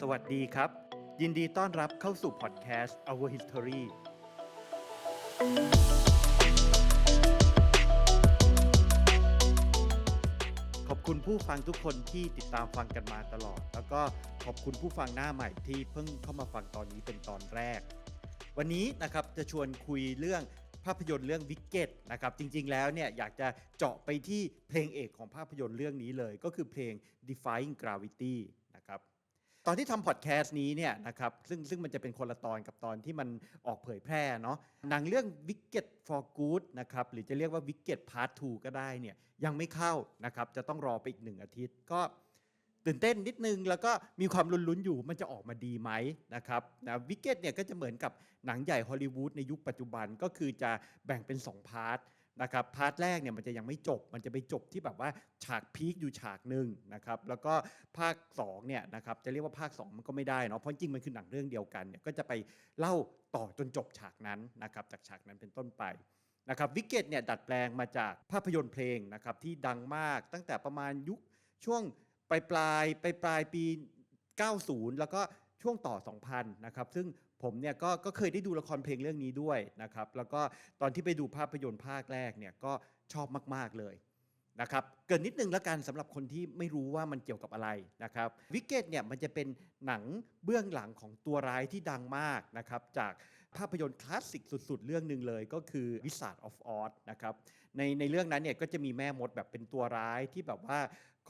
สวัสดีครับ ยินดีต้อนรับเข้าสู่พอดแคสต์ Our History ขอบคุณผู้ฟังทุกคนที่ติดตามฟังกันมาตลอด แล้วก็ขอบคุณผู้ฟังหน้าใหม่ที่เพิ่งเข้ามาฟังตอนนี้เป็นตอนแรก วันนี้นะครับจะชวนคุยเรื่องภาพยนตร์เรื่องวิกเก็ตนะครับจริงๆแล้วเนี่ยอยากจะเจาะไปที่เพลงเอกของภาพยนตร์เรื่องนี้เลย ก็คือเพลง Defying Gravity ตอนที่ทำพอดแคสต์นี้เนี่ยนะครับซึ่งซึ่งมันจะเป็นคนละตอนกับตอนที่มันออกเผยแพร่เนาะหนังเรื่อง Wicked for Good นะครับหรือจะเรียกว่า Wicked Part 2 ก็ได้เนี่ยยังไม่เข้านะครับจะต้องรอไปอีกหนึ่งอาทิตย์ ก็ตื่นเต้นนิดนึง แล้วก็มีความลุ้นๆอยู่มันจะออกมาดีไหมนะครับนะวิกเก็ตเนี่ยก็จะเหมือนกับหนังใหญ่ฮอลลีวูดในยุคปัจจุบันก็คือจะแบ่งเป็น 2 พาร์ท นะครับพาร์ทแรกเนี่ยมันจะยังไม่จบ มันจะไปจบที่แบบว่าฉากพีคอยู่ฉากหนึ่งนะครับแล้วก็ภาค2เนี่ยนะครับจะเรียกว่าภาค 2 มันก็ไม่ได้เนาะเพราะจริงมันคือหนังเรื่องเดียวกันเนี่ยก็จะไปเล่าต่อจนจบฉากนั้นนะครับจากฉากนั้นเป็นต้นไปนะครับวิกเก็ตเนี่ยดัดแปลงมาจากภาพยนตร์เพลงนะครับที่ดังมากตั้งแต่ประมาณยุคช่วงปลายปลายปลายปลายปี90 แล้วก็ช่วงต่อ 2000 นะครับ ซึ่ง ผมเนี่ยก็ก็เคยได้ดูละครเพลงเรื่องนี้ด้วยนะครับ แล้วก็ตอนที่ไปดูภาพยนตร์ภาคแรกเนี่ยก็ชอบมาก ๆ เลยนะครับเกินนิดนึงแล้วกันสำหรับคนที่ไม่รู้ว่ามันเกี่ยวกับอะไรนะครับวิกเก็ตเนี่ยมันจะเป็นหนังเบื้องหลังของตัวร้ายที่ดังมากนะครับจากภาพยนตร์คลาสสิกสุดๆ เรื่องหนึ่งเลยก็คือ Wizard of Oz นะครับในในเรื่องนั้นเนี่ยก็จะมีแม่มดแบบเป็นตัวร้ายที่แบบว่า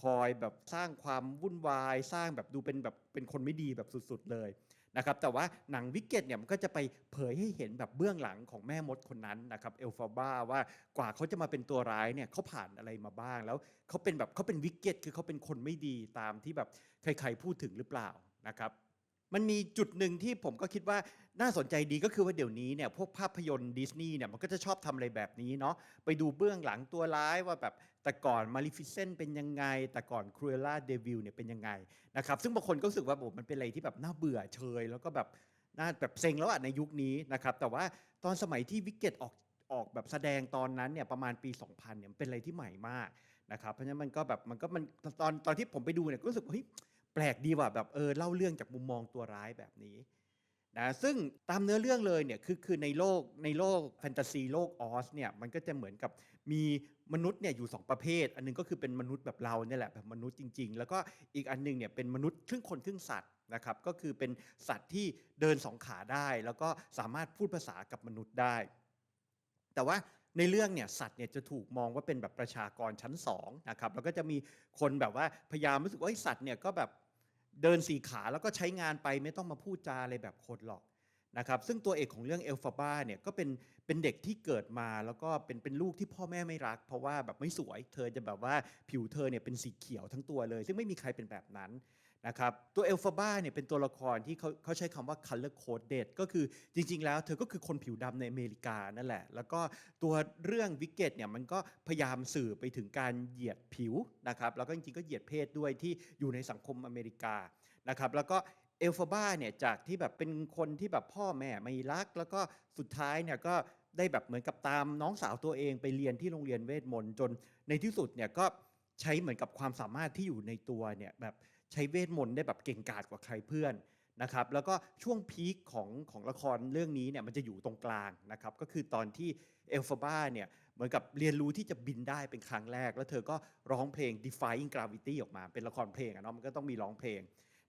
คอยแบบสร้างความวุ่นวาย สร้างแบบดูเป็นแบบเป็นคนไม่ดีแบบสุดๆเลย นะครับแต่ว่าหนังวิกเก็ตเนี่ยมันก็จะไปเผยให้เห็นแบบเบื้องหลังของแม่มดคนนั้นนะครับเอลฟาบ้าว่ากว่าเขาจะมาเป็นตัวร้ายเนี่ยเขาผ่านอะไรมาบ้าง แล้วเขาเป็นแบบเขาเป็นวิกเก็ตคือเขาเป็นคนไม่ดีตามที่แบบใครๆพูดถึงหรือเปล่านะครับ มันมีจุดหนึ่งที่ผมก็คิดว่าน่าสนใจดีก็คือว่าเดี๋ยวนี้เนี่ยพวกภาพยนตร์ดิสนีย์เนี่ยมันก็จะชอบทำอะไรแบบนี้เนาะไปดูเบื้องหลังตัวร้ายว่าแบบแต่ก่อนมาริฟิเซนเป็นยังไง แต่ก่อนครูเอล่าเดวิลเนี่ยเป็นยังไงนะครับซึ่งบางคนก็รู้สึกว่าโอ้มันเป็นอะไรที่แบบน่าเบื่อเชย แล้วก็แบบน่าแบบเซ็งแล้วอะในยุคนี้นะครับแต่ว่าตอนสมัยที่วิกเก็ตออกออกแบบแสดงตอนนั้นเนี่ยประมาณปี 2000เนี่ยมันเป็นอะไรที่ใหม่มากนะครับเพราะฉะนั้นมันก็แบบมันก็มันตอนตอนที่ผมไปดูเนี่ยก็รู้สึกว่าเฮ้ย แปลกดีว่ะแบบเออเล่าเรื่องจากมุมมองตัวร้ายแบบนี้นะซึ่งตามเนื้อเรื่องเลยเนี่ยคือคือในโลกในโลกแฟนตาซีโลกออสเนี่ยมันก็จะเหมือนกับมีมนุษย์เนี่ยอยู่ 2 ประเภท อันหนึงก็คือเป็นมนุษย์แบบเราเนี่ยแหละแบบมนุษย์จริง ๆ แล้วก็อีกอันหนึงเนี่ยเป็นมนุษย์ครึ่งคนครึ่งสัตว์นะครับก็คือเป็นสัตว์ที่เดินสองขาได้ แล้วก็สามารถพูดภาษากับมนุษย์ได้ แต่ว่าในเรื่องเนี่ยสัตว์เนี่ยจะถูกมองว่าเป็นแบบประชากรชั้นสองนะครับแล้วก็จะมีคนแบบว่าพยายามรู้สึกว่าสัตว์เนี่ยก็แบบ เดินสี่ขาแล้วก็ใช้งานไปไม่ต้องมาพูดจาอะไรแบบคนหรอกนะครับซึ่งตัวเอกของเรื่องเอลฟาบ้าเนี่ยก็เป็นเป็นเด็กที่เกิดมาแล้วก็เป็นเป็นลูกที่พ่อแม่ไม่รัก เพราะว่าแบบไม่สวย เธอจะแบบว่าผิวเธอเนี่ยเป็นสีเขียวทั้งตัวเลย ซึ่งไม่มีใครเป็นแบบนั้น นะครับตัวเอลฟาบ้าเนี่ยเป็นตัวละครที่เขาเขาใช้คำว่า color coded ก็คือจริง ๆ แล้วเธอก็คือคนผิวดำในอเมริกานั่นแหละ แล้วก็ตัวเรื่องวิกเก็ตเนี่ยมันก็พยายามสื่อไปถึงการเหยียดผิวนะครับแล้วก็จริงๆ ก็เหยียดเพศด้วยที่อยู่ในสังคมอเมริกานะครับแล้วก็เอลฟาบ้าเนี่ยจากที่แบบเป็นคนที่แบบพ่อแม่ไม่รัก แล้วก็สุดท้ายเนี่ยก็ได้แบบเหมือนกับตามน้องสาวตัวเองไปเรียนที่โรงเรียนเวทมนต์จนในที่สุดเนี่ยก็ใช้เหมือนกับความสามารถที่อยู่ในตัวเนี่ยแบบ ใช้เวทมนต์ได้แบบเก่งกาจกว่าใครเพื่อนนะครับแล้วก็ช่วงพีคของของละครเรื่องนี้เนี่ยมันจะอยู่ตรงกลางนะครับก็คือตอนที่เอลฟาบ้าเนี่ยเหมือนกับเรียนรู้ที่จะบินได้เป็นครั้งแรก แล้วเธอก็ร้องเพลง Defying Gravity ออกมาเป็นละครเพลงอะเนาะมันก็ต้องมีร้องเพลง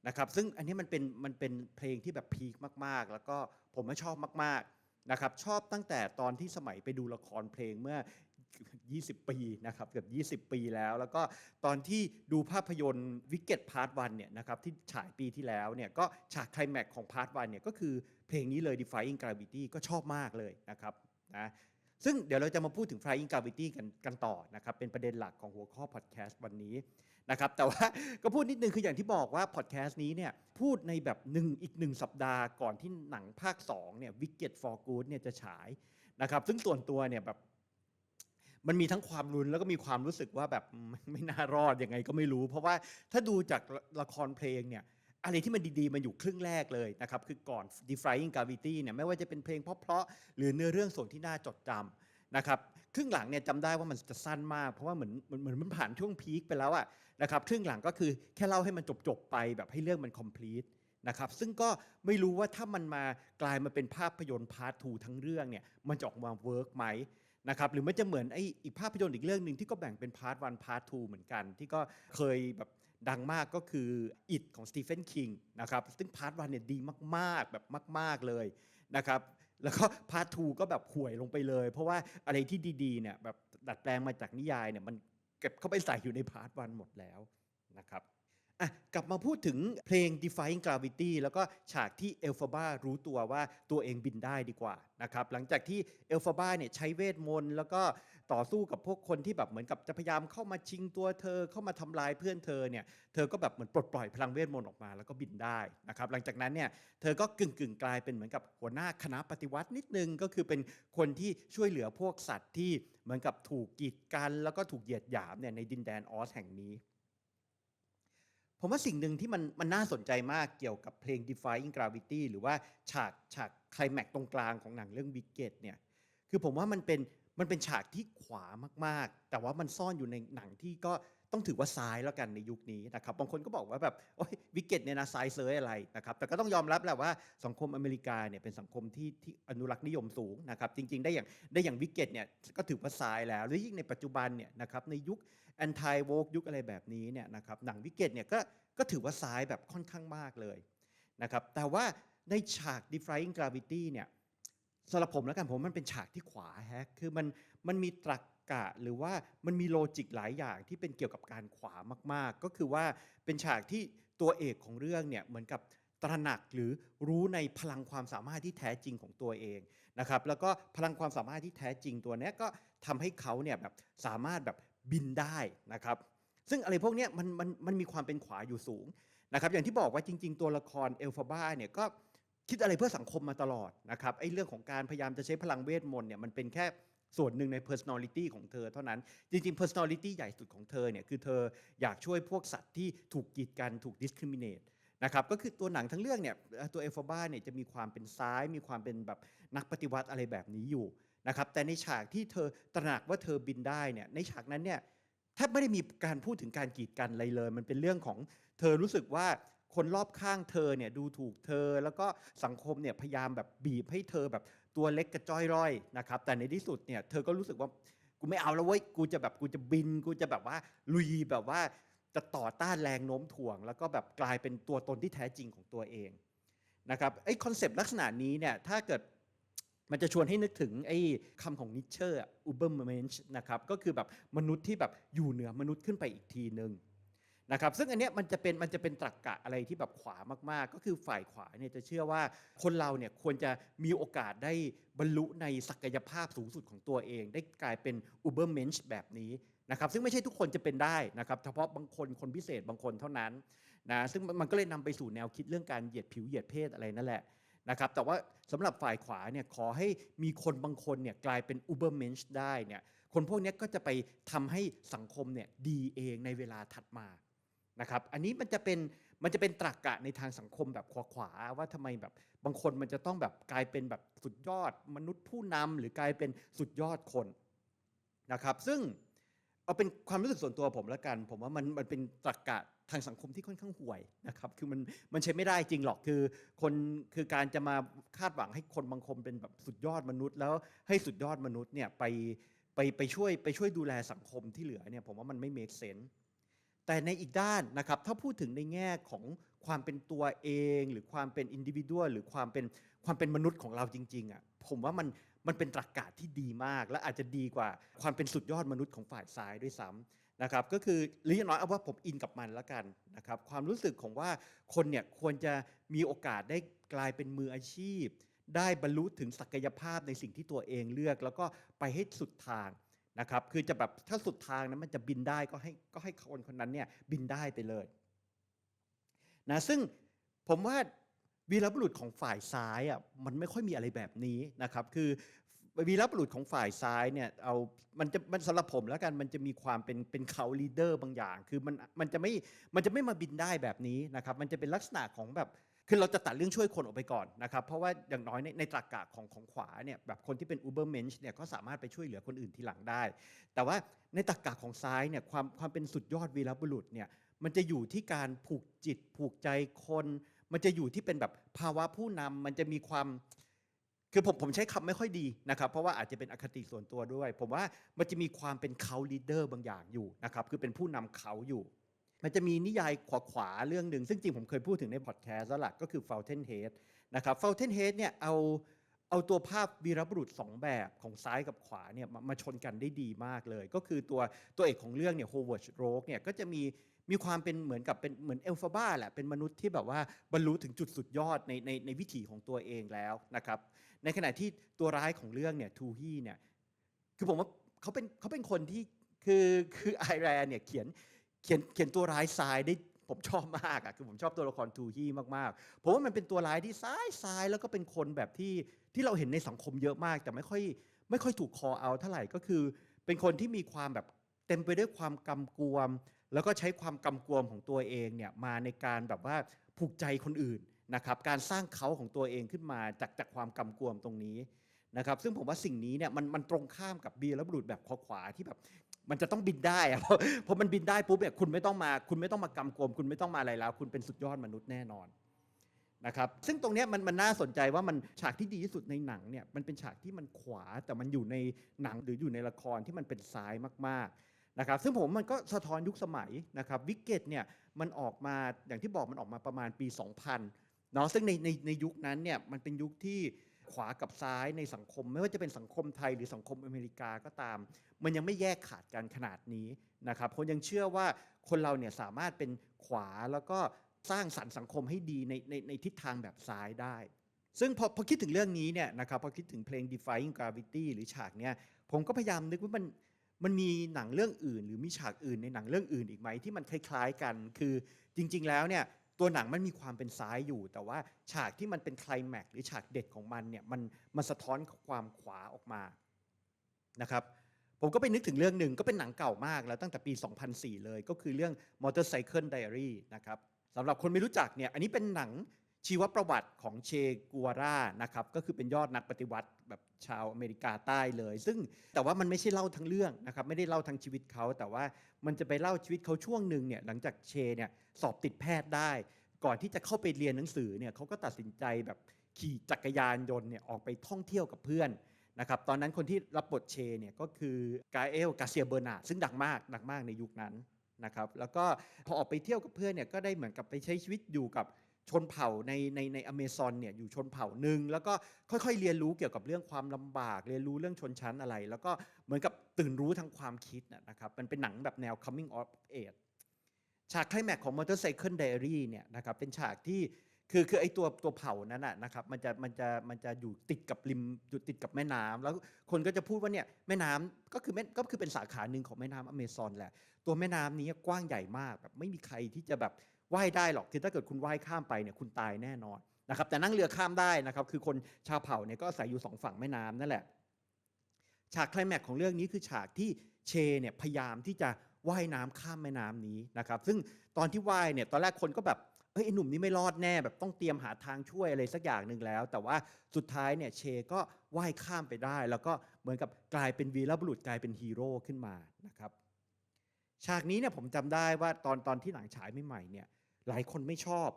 นะครับซึ่งอันนี้มันเป็นมันเป็นเพลงที่แบบพีคมากๆ แล้วก็ผมก็ชอบมากๆนะครับชอบตั้งแต่ตอนที่สมัยไปดูละครเพลงเมื่อ 20 ปีนะครับเกือบ20 ปีแล้ว แล้วก็ตอนที่ดูภาพยนตร์วิกเก็ตพาร์ทวันเนี่ยนะครับที่ฉายปีที่แล้วเนี่ยก็ฉากไคลแม็กของพาร์ทวันเนี่ยก็คือเพลงนี้เลย Defying Gravity ก็ชอบมากเลยนะครับนะซึ่งเดี๋ยวเราจะมาพูดถึง Flying Gravity กันกันต่อนะครับเป็นประเด็นหลักของหัวข้อพอดแคสต์วันนี้นะครับแต่ว่าก็พูดนิดนึงคืออย่างที่บอกว่าพอดแคสต์นี้เนี่ยพูดในแบบหนึ่งอีกหนึ่งสัปดาห์ก่อนที่หนังภาค2เนี่ย Wicked for Good เนี่ยจะฉายนะครับซึ่งส่วนตัวเนี่ยแบบ มันมีทั้งความรุนแล้วก็มีความรู้สึกว่าแบบไม่ไม่น่ารอดยังไงก็ไม่รู้ เพราะว่าถ้าดูจากละละครเพลงเนี่ยอะไรที่มันดีๆ มันอยู่ครึ่งแรกเลยนะครับ คือก่อน Defying Gravity เนี่ยไม่ว่าจะเป็นเพลงเพราะๆหรือเนื้อเรื่องส่วนที่น่าจดจำนะครับครึ่งหลังเนี่ยจำได้ว่ามันจะสั้นมาก เพราะว่าเหมือนเหมือนเหมือนมันผ่านช่วงพีคไปแล้วอะนะครับครึ่งหลังก็คือแค่เล่าให้มันจบๆไปแบบให้เรื่องมัน complete นะครับซึ่งก็ไม่รู้ว่าถ้ามันมากลายมาเป็นภาพยนตร์พาร์ททูทั้งเรื่องเนี่ยมันจะออกมาเวิร์กไหม นะครับหรือมันจะเหมือนไออีกภาพยนตร์อีกเรื่องหนึ่งที่ก็แบ่งเป็นพาร์ทวันพาร์ททูเหมือนกัน ที่ก็เคยแบบดังมากก็คืออิดของสตีเฟนคิงนะครับซึ่งพาร์ทวันเนี่ยดีมากๆ แบบมาก ๆเลยนะครับแล้วก็พาร์ททูก็แบบห่วยลงไปเลย เพราะว่าอะไรที่ดีๆเนี่ยแบบดัดแปลงมาจากนิยายเนี่ยมันเก็บเข้าไปใส่อยู่ในพาร์ทวันหมดแล้วนะครับ อะกลับมาพูดถึงเพลง Defying Gravity แล้วก็ฉากที่เอลฟาบารู้ตัวว่าตัวเองบินได้ดีกว่านะครับหลังจากที่เอลฟาบาเนี่ยใช้เวทมนต์แล้วก็ต่อสู้กับพวกคนที่แบบเหมือนกับจะพยายามเข้ามาชิงตัวเธอเข้ามาทำลายเพื่อนเธอเนี่ยเธอก็แบบเหมือนปลดปล่อยพลังเวทมนต์ออกมาแล้วก็บินได้นะครับหลังจากนั้นเนี่ยเธอก็กึ่งกึ่งกลายเป็นเหมือนกับหัวหน้าคณะปฏิวัตินิดนึงก็คือเป็นคนที่ช่วยเหลือพวกสัตว์ที่เหมือนกับถูกกีดกัน แล้วก็ถูกเหยียดหยามเนี่ยในดินแดนออสแห่งนี้ ผมว่าสิ่งหนึ่งที่มันมันน่าสนใจมากเกี่ยวกับเพลง Defying Gravity หรือว่าฉากฉากคลแม็กซ์ตรงกลางของหนังเรื่อง Wicked เนี่ยคือผมว่ามันเป็นมันเป็นฉากที่ขวามากๆ แต่ว่ามันซ่อนอยู่ในหนังที่ก็ต้องถือว่าซ้ายแล้วกันในยุคนี้นะครับบางคนก็บอกว่าแบบโอ้ยวิกเก็ตเนี่ยนะซ้ายเซยอะไรนะครับแต่ก็ต้องยอมรับแหละว่าสังคมอเมริกาเนี่ยเป็นสังคมที่ที่อนุรักษ์นิยมสูงนะครับจริง ๆ ได้อย่างได้อย่างวิกเก็ตเนี่ยก็ถือว่าซ้ายแล้วหรือยิ่งในปัจจุบันเนี่ยนะครับในยุค แอนตี้โวกยุคอะไรแบบนี้เนี่ยนะครับหนังวิกเก็ตเนี่ยก็ก็ถือว่าซ้ายแบบค่อนข้างมากเลยนะครับแต่ว่าในฉาก Defying Gravity เนี่ยสำหรับผมแล้วกันผมมันเป็นฉากที่ขวาแฮะคือมันมันมีตรรกะหรือว่ามันมีโลจิกหลายอย่างที่เป็นเกี่ยวกับการขวามาก ๆ ก็คือว่าเป็นฉากที่ตัวเอกของเรื่องเนี่ยเหมือนกับตระหนักหรือรู้ในพลังความสามารถที่แท้จริงของตัวเองนะครับแล้วก็พลังความสามารถที่แท้จริงตัวนี้ก็ทำให้เขาเนี่ยแบบสามารถแบบ บินได้นะครับซึ่งอะไรพวกนี้มันมันมันมีความเป็นขวาอยู่สูงนะครับอย่างที่บอกว่าจริง ๆ ตัวละครเอลฟาบ้าเนี่ยก็คิดอะไรเพื่อสังคมมาตลอดนะครับไอ้เรื่องของการพยายามจะใช้พลังเวทมนต์เนี่ยมันเป็นแค่ส่วนหนึ่งใน personality ของเธอเท่านั้น จริง ๆ personality ใหญ่สุดของเธอเนี่ยคือเธออยากช่วยพวกสัตว์ที่ถูกกีดกันถูก discriminate นะครับก็คือตัวหนังทั้งเรื่องเนี่ยตัวเอลฟาบ้าเนี่ยจะมีความเป็นซ้าย มีความเป็นแบบนักปฏิวัติอะไรแบบนี้อยู่ นะครับแต่ในฉากที่เธอตระหนักว่าเธอบินได้เนี่ยในฉากนั้นเนี่ยแทบไม่ได้มีการพูดถึงการกีดกันอะไรเลย มันเป็นเรื่องของเธอรู้สึกว่าคนรอบข้างเธอเนี่ยดูถูกเธอ แล้วก็สังคมเนี่ยพยายามแบบบีบให้เธอแบบตัวเล็กกระจ้อยร่อยนะครับแต่ในที่สุดเนี่ยเธอก็รู้สึกว่ากูไม่เอาแล้วเว้ยกูจะแบบกูจะบิน กูจะแบบว่าลุยแบบว่าจะต่อต้านแรงโน้มถ่วง แล้วก็แบบกลายเป็นตัวตนที่แท้จริงของตัวเองนะครับไอ้คอนเซปต์ลักษณะนี้เนี่ยถ้าเกิด มันจะชวนให้นึกถึงไอ้คำของนิเชอร์อุเบอร์เมนช์นะครับก็คือแบบมนุษย์ที่แบบอยู่เหนือมนุษย์ขึ้นไปอีกทีหนึ่งนะครับซึ่งอันเนี้ยมันจะเป็นมันจะเป็นตรรกกะอะไรที่แบบขวามาก ๆ ก็คือฝ่ายขวาเนี่ยจะเชื่อว่าคนเราเนี่ยควรจะมีโอกาสได้บรรลุในศักยภาพสูงสุดของตัวเอง ได้กลายเป็นอุเบอร์เมนช์แบบนี้นะครับซึ่งไม่ใช่ทุกคนจะเป็นได้นะครับเฉพาะบางคนคนพิเศษบางคนเท่านั้นนะซึ่งมันก็เลยนำไปสู่แนวคิดเรื่องการเหยียดผิวเหยียดเพศอะไรนั่นแหละ นะครับแต่ว่าสำหรับฝ่ายขวาเนี่ยขอให้มีคนบางคนเนี่ยกลายเป็นอุเบอร์เมนช์ได้เนี่ยคนพวกนี้ก็จะไปทำให้สังคมเนี่ยดีเองในเวลาถัดมานะครับอันนี้มันจะเป็นมันจะเป็นตรรกกะในทางสังคมแบบขวาขวาๆว่าทำไมแบบบางคนมันจะต้องแบบกลายเป็นแบบสุดยอดมนุษย์ผู้นำหรือกลายเป็นสุดยอดคนนะครับซึ่งเอาเป็นความรู้สึกส่วนตัวผมแล้วกัน ผมว่ามันมันเป็นตรรกะ ทางสังคมที่ค่อนข้างห่วยนะครับคือมันมันใช้ไม่ได้จริงหรอกคือ คนคือการจะมาคาดหวังให้คนบางคนเป็นแบบสุดยอดมนุษย์ แล้วให้สุดยอดมนุษย์เนี่ยไปไปไปช่วยไปช่วยดูแลสังคมที่เหลือเนี่ยผมว่ามันไม่ make sense แต่ในอีกด้านนะครับถ้าพูดถึงในแง่ของความเป็นตัวเอง หรือความเป็นอินดิวิ a l หรือความเป็นความเป็นมนุษย์ของเราจริงๆอะผมว่ามันมันเป็นตรรกะที่ดีมาก และอาจจะดีกว่าความเป็นสุดยอดมนุษย์ของฝ่ายซ้ายด้วยซ้ำ นะครับก็คือหรืออย่างน้อยเอาว่าผมอินกับมันแล้วกันนะครับความรู้สึกของว่าคนเนี่ยควรจะมีโอกาสได้กลายเป็นมืออาชีพ ได้บรรลุถึงศักยภาพในสิ่งที่ตัวเองเลือก แล้วก็ไปให้สุดทางนะครับคือจะแบบถ้าสุดทางนั้นมันจะบินได้ก็ให้ก็ให้คนคนนั้นเนี่ยบินได้ไปเลยนะซึ่งผมว่าวีรบุรุษของฝ่ายซ้ายอะมันไม่ค่อยมีอะไรแบบนี้นะครับ คือ วีรบุรุษของฝ่ายซ้ายเนี่ยเอามันจะมันสำหรับผมแล้วกันมันจะมีความเป็นเป็นเขาลีดเดอร์บางอย่าง คือมันมันจะไม่มันจะไม่มาบินได้แบบนี้นะครับมันจะเป็นลักษณะของแบบคือเราจะตัดเรื่องช่วยคนออกไปก่อนนะครับ เพราะว่าอย่างน้อยในในตรรกะของของขวาเนี่ยแบบคนที่เป็นอูเบอร์เมนช์เนี่ยก็สามารถไปช่วยเหลือคนอื่นทีหลังได้ แต่ว่าในตรรกะของซ้ายเนี่ยความความเป็นสุดยอดวีรบุรุษเนี่ยมันจะอยู่ที่การผูกจิตผูกใจคน มันจะอยู่ที่เป็นแบบภาวะผู้นำมันจะมีความ คือผมผมใช้คำไม่ค่อยดีนะครับ เพราะว่าอาจจะเป็นอคติส่วนตัวด้วย ผมว่ามันจะมีความเป็นเขาลีดเดอร์บางอย่างอยู่นะครับ คือเป็นผู้นำเขาอยู่ มันจะมีนิยายขวาขวาเรื่องหนึ่ง ซึ่งจริงผมเคยพูดถึงในพอดแคสต์แล้วล่ะก็คือ Fountainhead นะครับ Fountainhead เนี่ยเอาเอาตัวภาพวีรบุรุษสองแบบของซ้ายกับขวาเนี่ยมามาชนกันได้ดีมากเลย ก็คือตัวตัวเอกของเรื่องเนี่ยโฮเวิร์ดโรกเนี่ยก็จะมี มีความเป็นเหมือนกับเป็นเหมือนเอลฟาบ้าแหละเป็นมนุษย์ที่แบบว่าบรรลุถึงจุดสุดยอดในในในวิถีของตัวเองแล้วนะครับ ในขณะที่ตัวร้ายของเรื่องเนี่ยทูฮีเนี่ยคือผมว่าเขาเป็นเขาเป็นคนที่คือคือไอแรนเนี่ยเขียนเขียนเขียนตัวร้ายซ้ายได้ผมชอบมากอะคือผมชอบตัวละครทูฮีมากๆผมว่ามันเป็นตัวร้ายที่ซ้ายซ้ายแล้วก็เป็นคนแบบที่ที่เราเห็นในสังคมเยอะมาก แต่ไม่ค่อยไม่ค่อยถูกคอเอาเท่าไหร่ก็คือ เป็นคนที่มีความแบบเต็มไปด้วยความกำกวมแล้วก็ใช้ความกำกวมของตัวเองเนี่ยมาในการแบบว่าผูกใจคนอื่นนะครับการสร้างเขาของตัวเองขึ้นมาจากจากความกำกวมตรงนี้นะครับซึ่งผมว่าสิ่งนี้เนี่ยมันมันตรงข้ามกับเบียร์และบุรุษแบบคอขวาที่แบบมันจะต้องบินได้อะเพราะพอมันบินได้ปุ๊บเนี่ยคุณไม่ต้องมาคุณไม่ต้องมากำกวม คุณไม่ต้องมาอะไรแล้ว คุณเป็นสุดยอดมนุษย์แน่นอนนะครับซึ่งตรงนี้มันมันน่าสนใจว่ามันฉากที่ดีที่สุดในหนังเนี่ยมันเป็นฉากที่มันขวาแต่มันอยู่ในหนังหรืออยู่ในละครที่มันเป็นซ้ายมาก นะครับซึ่งผมมันก็สะท้อนยุคสมัยนะครับวิกเก็ตเนี่ยมันออกมาอย่างที่บอกมันออกมาประมาณปี 2000เนาะซึ่งในในในยุคนั้นเนี่ยมันเป็นยุคที่ขวากับซ้ายในสังคม ไม่ว่าจะเป็นสังคมไทยหรือสังคมอเมริกาก็ตาม มันยังไม่แยกขาดกันขนาดนี้นะครับคนยังเชื่อว่าคนเราเนี่ยสามารถเป็นขวาแล้วก็สร้างสรรค์สังคมให้ดีในในในทิศทางแบบซ้ายได้ ซึ่งพอพอคิดถึงเรื่องนี้เนี่ยนะครับพอคิดถึงเพลง Defying Gravity หรือฉากเนี่ยผมก็พยายามนึกว่ามัน มันมีหนังเรื่องอื่น หรือมีฉากอื่นในหนังเรื่องอื่นอีกไหมที่มันคล้ายๆกัน คือจริง ๆ แล้วเนี่ยตัวหนังมันมีความเป็นซ้ายอยู่ แต่ว่าฉากที่มันเป็นไคลแม็กหรือฉากเด็ดของมันเนี่ยมันมันสะท้อนความขวาออกมานะครับผมก็ไปนึกถึงเรื่องหนึ่งก็เป็นหนังเก่ามากแล้วตั้งแต่ปี 2004 เลย ก็คือเรื่อง Motorcycle Diary นะครับสำหรับคนไม่รู้จักเนี่ยอันนี้เป็นหนัง ชีวประวัติของเชกัวรานะครับก็คือเป็นยอดนักปฏิวัติแบบชาวอเมริกาใต้เลย ซึ่งแต่ว่ามันไม่ใช่เล่าทั้งเรื่องนะครับไม่ได้เล่าทั้งชีวิตเขา แต่ว่ามันจะไปเล่าชีวิตเขาช่วงหนึ่งเนี่ยหลังจากเชเนี่ยสอบติดแพทย์ได้ ก่อนที่จะเข้าไปเรียนหนังสือเนี่ยเขาก็ตัดสินใจแบบขี่จักรยานยนต์เนี่ยออกไปท่องเที่ยวกับเพื่อนนะครับตอนนั้นคนที่รับบทเชเนี่ยก็คือกาเอลกาเซียเบอร์นาซึ่งดังมากดังมากในยุคนั้นนะครับแล้วก็พอออกไปเที่ยวกับเพื่อนเนี่ยก็ได้เหมือนกับไปใช้ชีวิตอยู่กับ ชนเผ่าในในในอเมซอนเนี่ยอยู่ชนเผ่าหนึ่งแล้วก็ค่อยๆ เรียนรู้เกี่ยวกับเรื่องความลำบาก เรียนรู้เรื่องชนชั้นอะไร แล้วก็เหมือนกับตื่นรู้ทางความคิดนะนะครับมันเป็นหนังแบบแนว coming of age ฉากไคลแม็กของ Motorcycle Diary เนี่ยนะครับเป็นฉากที่คือคือไอตัวตัวเผ่านั้นนะนะครับมันจะมันจะมันจะอยู่ติดกับริมอยู่ติดกับแม่น้ำแล้วคนก็จะพูดว่าเนี่ยแม่น้ำก็คือแม่ก็คือเป็นสาขาหนึ่งของแม่น้ำอเมซอนแหละตัวแม่น้ำนี้กว้างใหญ่มากแบบไม่มีใครที่จะแบบ ว่ายได้หรอกคือถ้าเกิดคุณว่ายข้ามไปเนี่ยคุณตายแน่นอนนะครับแต่นั่งเรือข้ามได้นะครับคือคนชาวเผ่าเนี่ยก็อาศัยอยู่สองฝั่งแม่น้ำนั่นแหละฉากคลแม็กของเรื่องนี้คือฉากที่เชเนี่ยพยายามที่จะว่ายน้ำข้ามแม่น้ำนี้นะครับซึ่งตอนที่ว่ายเนี่ยตอนแรกคนก็แบบเฮ้ยไอ้หนุ่มนี่ไม่รอดแน่แบบต้องเตรียมหาทางช่วยอะไรสักอย่างหนึ่งแล้ว แต่ว่าสุดท้ายเนี่ยเชก็ว่ายข้ามไปได้ แล้วก็เหมือนกับกลายเป็นวีรบุรุษกลายเป็นฮีโร่ขึ้นมานะครับฉากนี้เนี่ยผมจำได้ว่าตอนตอนที่หนังฉายใหม่ๆเนี่ย หลายคนไม่ชอบ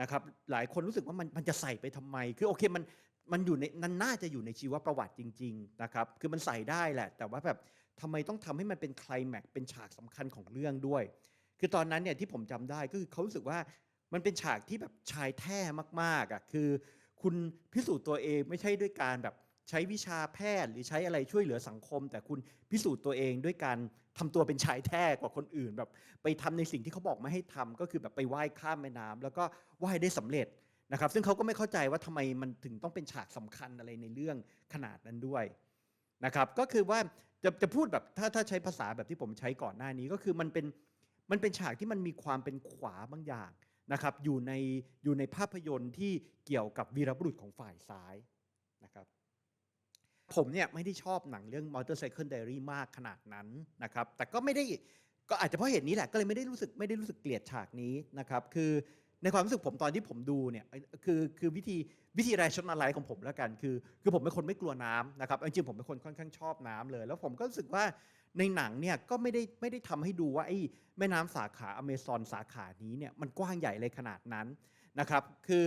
นะครับหลายคนรู้สึกว่ามันมันจะใส่ไปทำไม คือโอเคมันมันอยู่ในนันน่าจะอยู่ในชีวประวัติจริงๆนะครับคือมันใส่ได้แหละ แต่ว่าแบบทำไมต้องทำให้มันเป็นไคลแม็กซ์เป็นฉากสำคัญของเรื่องด้วย คือตอนนั้นเนี่ยที่ผมจำได้ก็คือเขารู้สึกว่ามันเป็นฉากที่แบบชายแท้มากๆอะคือ คุณพิสูจน์ตัวเองไม่ใช่ด้วยการแบบใช้วิชาแพทย์หรือใช้อะไรช่วยเหลือสังคม แต่คุณพิสูจน์ตัวเองด้วยการ ทำตัวเป็นชายแท้กว่าคนอื่นแบบ ไปทำในสิ่งที่เขาบอกไม่ให้ทำก็คือแบบไปว่ายข้ามแม่น้ำแล้วก็ว่ายได้สำเร็จนะครับ ซึ่งเขาก็ไม่เข้าใจว่าทำไมมันถึงต้องเป็นฉากสำคัญอะไรในเรื่องขนาดนั้นด้วยนะครับ ก็คือว่าจะจะพูดแบบถ้าถ้าใช้ภาษาแบบที่ผมใช้ก่อนหน้านี้ก็คือมันเป็นมันเป็นฉากที่มันมีความเป็นขวาบางอย่างนะครับอยู่ในอยู่ในภาพยนตร์ที่เกี่ยวกับวีรบุรุษของฝ่ายซ้ายนะครับ ผมเนี่ยไม่ได้ชอบหนังเรื่อง Motorcycle Diary มากขนาดนั้นนะครับ แต่ก็ไม่ได้ก็อาจจะเพราะเหตุนี้แหละก็เลยไม่ได้รู้สึกไม่ได้รู้สึกเกลียดฉากนี้นะครับคือในความรู้สึกผมตอนที่ผมดูเนี่ยคือคือวิธีวิธี rationalize ของผมแล้วกันคือ คือผมเป็นคนไม่กลัวน้ำนะครับจริงๆผมเป็นคนค่อนข้างชอบน้ำเลย แล้วผมก็รู้สึกว่าในหนังเนี่ยก็ไม่ได้ไม่ได้ทำให้ดูว่าไอ้แม่น้ำสาขาอเมซอนสาขานี้เนี่ยมันกว้างใหญ่เลยขนาดนั้นนะครับคือ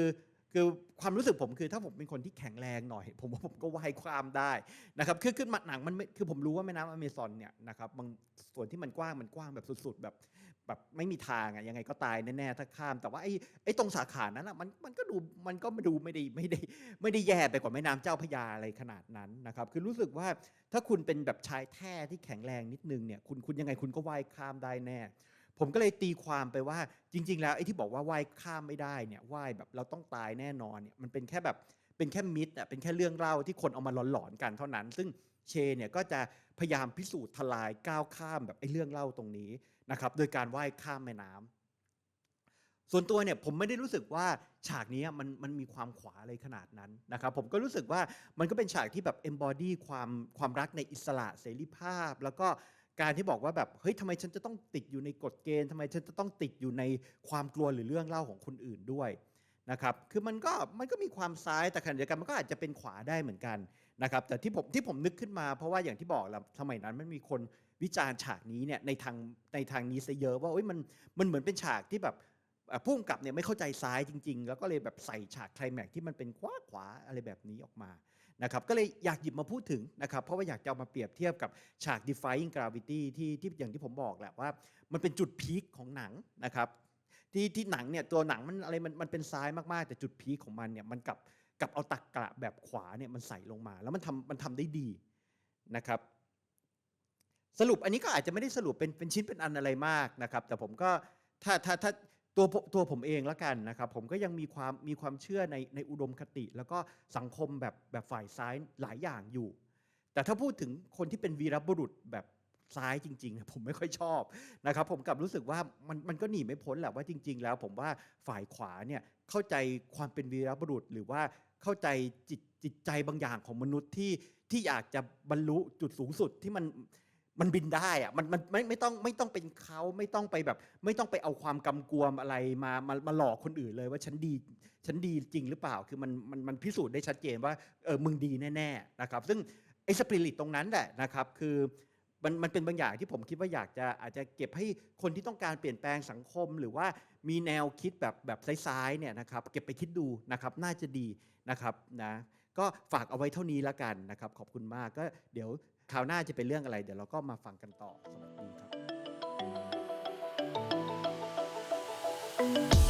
คือความรู้สึกผมคือถ้าผมเป็นคนที่แข็งแรงหน่อย ผมว่าผมก็ว่ายความได้นะครับคือคือหนังมันไม่คือผมรู้ว่าแม่น้ำอเมซอนเนี่ยนะครับบางส่วนที่มันกว้างมันกว้างแบบสุด ๆ แบบแบบไม่มีทางอะยังไงก็ตายแน่ๆถ้าข้าม แต่ว่าไอ้ไอ้ตรงสาขานั้นอะมันมันก็ดูมันก็ดูไม่ได้ไม่ได้ไม่ได้แย่ไปกว่าแม่น้ำเจ้าพยาอะไรขนาดนั้นนะครับคือรู้สึกว่าถ้าคุณเป็นแบบชายแท้ที่แข็งแรงนิดนึงเนี่ยคุณคุณยังไงคุณก็ว่ายข้ามได้แน่ ผมก็เลยตีความไปว่าจริง ๆ แล้วไอ้ที่บอกว่าว่ายข้ามไม่ได้เนี่ยว่ายแบบเราต้องตายแน่นอนเนี่ยมันเป็นแค่แบบเป็นแค่มิตอะเป็นแค่เรื่องเล่าที่คนเอามาหลอนๆกันเท่านั้น ซึ่งเชเนี่ยก็จะพยายามพิสูจน์ทลายก้าวข้ามแบบไอ้เรื่องเล่าตรงนี้นะครับโดยการว่ายข้ามแม่น้ำส่วนตัวเนี่ยผมไม่ได้รู้สึกว่าฉากนี้มันมันมีความขวาอะไรขนาดนั้นนะครับผมก็รู้สึกว่ามันก็เป็นฉากที่แบบ embody ความความรักในอิสระเสรีภาพ แล้วก็ การที่บอกว่าแบบเฮ้ยทำไมฉันจะต้องติดอยู่ในกฎเกณฑ์ทำไมฉันจะต้องติดอยู่ในความกลัวหรือเรื่องเล่าของคนอื่นด้วยนะครับคือมันก็มันก็มีความซ้ายแต่ขณะเดียวกันมันก็อาจจะเป็นขวาได้เหมือนกันนะครับแต่ที่ผมที่ผมนึกขึ้นมาเพราะว่าอย่างที่บอกแหล้วสมัยนั้นมันมีคนวิจารณ์ฉากนี้เนี่ยในทางในทางนี้ซะเยอะว่าเอ้ยมันมันเหมือนเป็นฉากที่แบบอะผู้กำกับเนี่ยไม่เข้าใจซ้ายจริง ๆ แล้วก็เลยแบบใส่ฉากไคลแม็กซ์ที่มันเป็นขวาขวาอะไรแบบนี้ออกมา นะครับก็เลยอยากหยิบมาพูดถึงนะครับ เพราะว่าอยากจะเอามาเปรียบเทียบกับฉาก defying gravity ที่ที่อย่างที่ผมบอกแหละว่า มันเป็นจุดพีคของหนังนะครับ ที่ที่หนังเนี่ยตัวหนังมันอะไรมันมันเป็นซ้ายมากๆ แต่จุดพีคของมันเนี่ยมันกับกับเอาตักกระแบบขวาเนี่ยมันใส่ลงมา แล้วมันทำมันทำได้ดีนะครับสรุปอันนี้ก็อาจจะไม่ได้สรุปเป็นเป็นชิ้นเป็นอันอะไรมากนะครับ แต่ผมก็ถ้าถ้าถ้า ตัวตัวผมเองละกันนะครับ ผมก็ยังมีความมีความเชื่อในในอุดมคติ แล้วก็สังคมแบบแบบฝ่ายซ้ายหลายอย่างอยู่ แต่ถ้าพูดถึงคนที่เป็นวีรบุรุษแบบซ้ายจริงๆผมไม่ค่อยชอบนะครับ ผมกลับรู้สึกว่ามันมันก็หนีไม่พ้นแหละว่าจริง ๆ แล้ว ผมว่าฝ่ายขวาเนี่ยเข้าใจความเป็นวีรบุรุษ หรือว่าเข้าใจจิตจิตใจบางอย่างของมนุษย์ที่ที่อยากจะบรรลุจุดสูงสุดที่มัน มันบินได้อะมันมันไม่ไม่ต้องไม่ต้องเป็นเขาไม่ต้องไปแบบ ไม่ต้องไปเอาความกำกวมอะไรมามามาหลอกคนอื่นเลยว่าฉันดีฉันดีจริงหรือเปล่า คือมันมันมันพิสูจน์ได้ชัดเจนว่าเออมึงดีแน่ๆนะครับ ซึ่งไอ้สปิริตตรงนั้นแหละนะครับ คือมันมันเป็นบางอย่างที่ผมคิดว่าอยากจะอาจจะเก็บให้คนที่ต้องการเปลี่ยนแปลงสังคม หรือว่ามีแนวคิดแบบแบบซ้ายๆเนี่ยนะครับ เก็บไปคิดดูนะครับน่าจะดีนะครับนะก็ฝากเอาไว้เท่านี้แล้วกันนะครับ ขอบคุณมากก็เดี๋ยว คราวหน้าจะเป็นเรื่องอะไร เดี๋ยวเราก็มาฟังกันต่อสวัสดีครับ